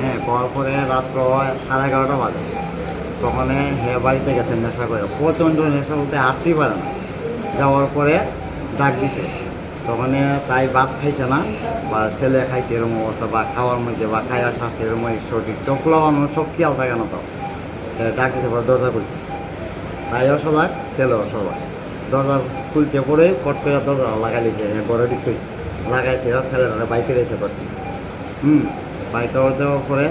হ্যাঁ করার পরে রাত্র সাড়ে এগারোটা বাজে। তখন হে বাড়িতে গেছে নেশা করে। প্রচণ্ড নেশা বলতে হাঁটতেই পারে না। যাওয়ার পরে ডাক দিছে। তখন তাই ভাত খাইছে না, বা ছেলে খাইছে এরকম অবস্থা, বা খাওয়ার মধ্যে, বা খাই আসছে এরকম সঠিক চোখ লাগানো সব খেয়াল থাকে না তো। ডাক দিছে, পরে দরজা খুলছে। তাই অসদায় ছেলে অসদায় দরজা খুলছে পরে ফট করে দরজা লাগাই দিছে বড় দিক লাগাইছে ছেলেরা বাইকে রয়েছে করতে হুম বাইকে দেওয়ার পরে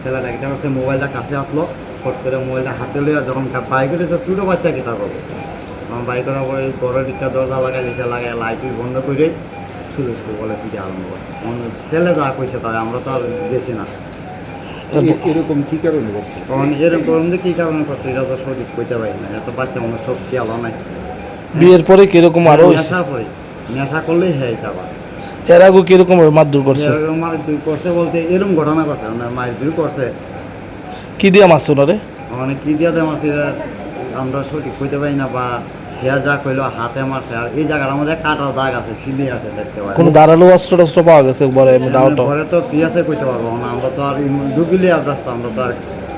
ছেলেটা একটা হচ্ছে মোবাইলটা কাছে আসলো ফট করে মোবাইলটা হাতে লিয়ে যখন বাইকে দিয়েছে ছোটো বাচ্চা কি তা করব তখন বাইকের ওপরে বড় দিকটা দরজা লাগাই নিচে লাগাই লাইট বন্ধ করে শুরু বলে পিঠে আরম্ভ করে। ছেলে যা কইছে তাই আমরা তো আর গেছি না। এরকম কি কারণে করছে? তখন এরকম যে কী কারণে করছে এটা তো সঠিক কইতে পারি না। এত বাচ্চা মানুষ সব খেয়াল নাই। বিয়ের পরে কীরকম আরও নেশা পরে। নেশা করলেই হ্যাঁ এটা এর আগে কীরকম মারধর করছে? মারধর করছে বলতে এরকম ঘটনা করছে মানে মারধর করছে। কি দিয়ে মারছে ওনারে? মানে কি দিয়ে দেয় মারছে আমরা সঠিক কইতে পারি না বা হেয়া যা কইলো হাতে মারছে। আর এই জায়গার আমাদের কাটার দাগ আছে সিলি আছে দেখতে পাই কোনো ধারালো অস্ত্র টস্ত্র পাওয়া গেছে একবারে দাওটা ঘরে তো পিয়াসে কইতে পারব না আমরা তো আর ঢুকিলে আর রাস্তা আমরা তো আর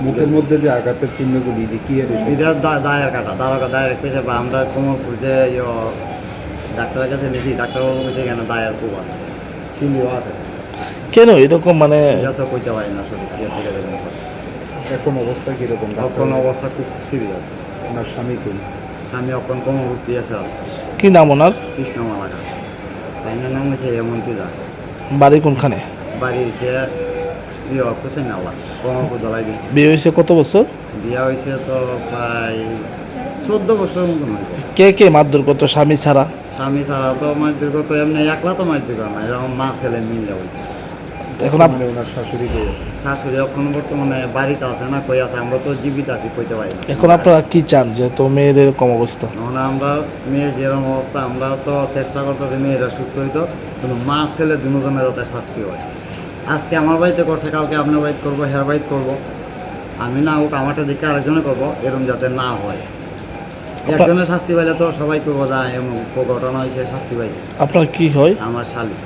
মুখের মধ্যে যে আঘাতের চিহ্নগুলি দেখিয়ে এটা দায়ের কাটা দাঁড়া দায়ের কইছে বা আমরা কোমরপুর যে ইয়ো ডাক্তারের কাছে নিয়েছি ডাক্তারবাবু কইছে কেন দায়ের খুব আছে? সিলিও আছে। কেন? এরকম মানে এটা তো কইতে পারি না সঠিক ইয়ে থেকে এখন অবস্থা কীরকম? অক্ষণ অবস্থা খুব সিরিয়াস ওনার স্বামী কই স্বামী অক্ষণ কোমরপুর পিয়াসে আছে কি নাম ওনার? কৃষ্ণমালা তাই নাম হচ্ছে হেমন্তী দাস। বাড়ি কোনখানে? বাড়ি হচ্ছে কুসেন আল্লাহ কমলপুর দলাই ডিস্ট্রিক্ট। বিয়ে হয়েছে কত বছর? বিয়া হয়েছে তো প্রায় চোদ্দ বছরের মতন কে কে মারধর করতো স্বামী ছাড়া? স্বামী ছাড়া তো মাছ দীর্ঘ তো এমনি একলা তো মাছ দীর্ঘ না এরকম মা ছেলে মিলে ওই। এখন আপনি মানে ওনার শাশুড়ি শাশুড়ি এখন বর্তমানে বাড়িতে আছে না কই আছে আমরা তো জীবিত আছি কইতে পারি না। এখন আপনারা কি চান যে তো মেয়ের এরকম অবস্থা? এখন আমরা মেয়ে যেরকম অবস্থা আমরা তো চেষ্টা করতেছি মেয়েরা সুস্থ হইতো কিন্তু মা ছেলে দুজনে যাতে শাস্তি হয়। আজকে আমার বাড়িতে করছে কালকে আপনার বাড়িতে করব হের বাড়িতে করব। আমি না হোক আমারটা দিকে আরেকজনে করব এরকম যাতে না হয়। একজনের শাস্তি পাইলে তো সবাই করব যা এমন ঘটনা হয়েছে শাস্তি পাইছে। আপনার কি হয়? আমার শালি।